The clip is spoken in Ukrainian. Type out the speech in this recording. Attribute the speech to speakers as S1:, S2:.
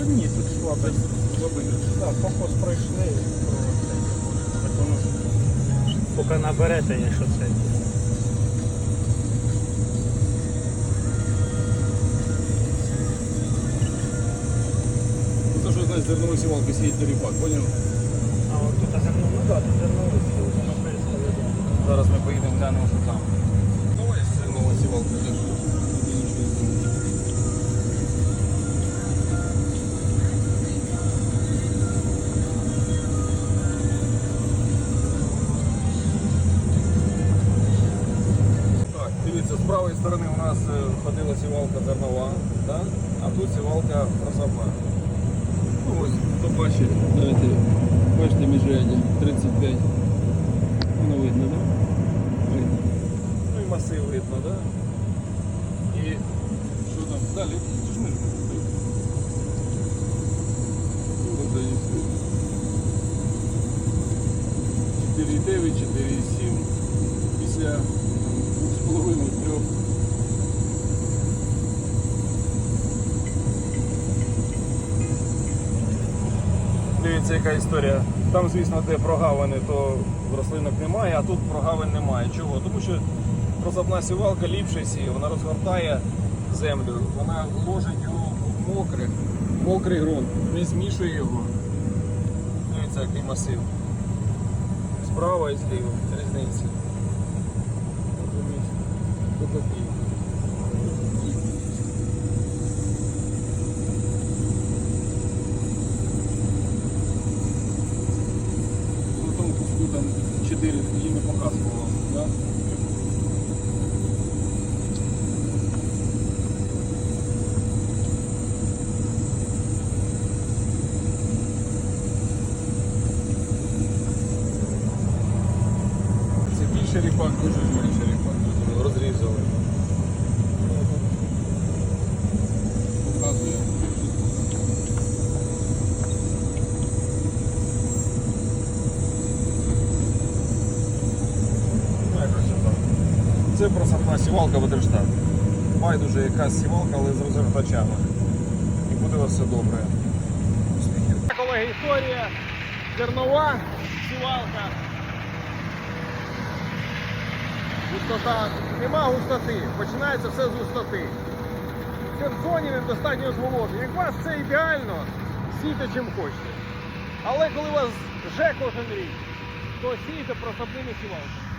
S1: Та ні, тут слабость. Слабий. Так, покос пройшли. то це, ж
S2: Поки наберете, якщо це.
S3: Ну, то, що знаєш, зернову сівалку сіять на ріпак, поняв?
S2: А от тут зерно, ну так, тут воно перестає.
S3: Зараз ми поїдемо глянемо, що там. Давай зернова сівалка правої сторони у нас е, ходила сівалка зернова, да? а тут сівалка просапна. Ну ось, хто бачить, давайте, бачите міжряддя 35. Воно видно, так? Да? Видно. Ну і масив видно, так? Да? І що там далі? Це ж ми ж Ну, от десь видно. 4,9, 4,7 після 2,5-3 Дивіться, яка історія. Там, звісно, де прогавини, то рослинок немає, а тут прогавин немає. Чого? Тому що прозапна сівалка ліпше сіє, вона розгортає землю, вона ложить його в мокрий, мокрий ґрунт, не змішує його. Дивіться, який масив. Справа і зліва, різниці. Там 4 її не показувало. Да? Це більше. Розрізали. Показує. Це просапна сівалка Ветерштат. Байдуже якась сівалка, але з розгортачами. І буде у вас все добре.
S1: Колеги, історія зернова, сівалка. Густота. Нема густоти. Починається все з густоти. В Херсоні недостатньо зволоження. Як у вас це ідеально, сійте чим хочете. Але коли у вас вже кожен рік, то сійте прособними сівалками.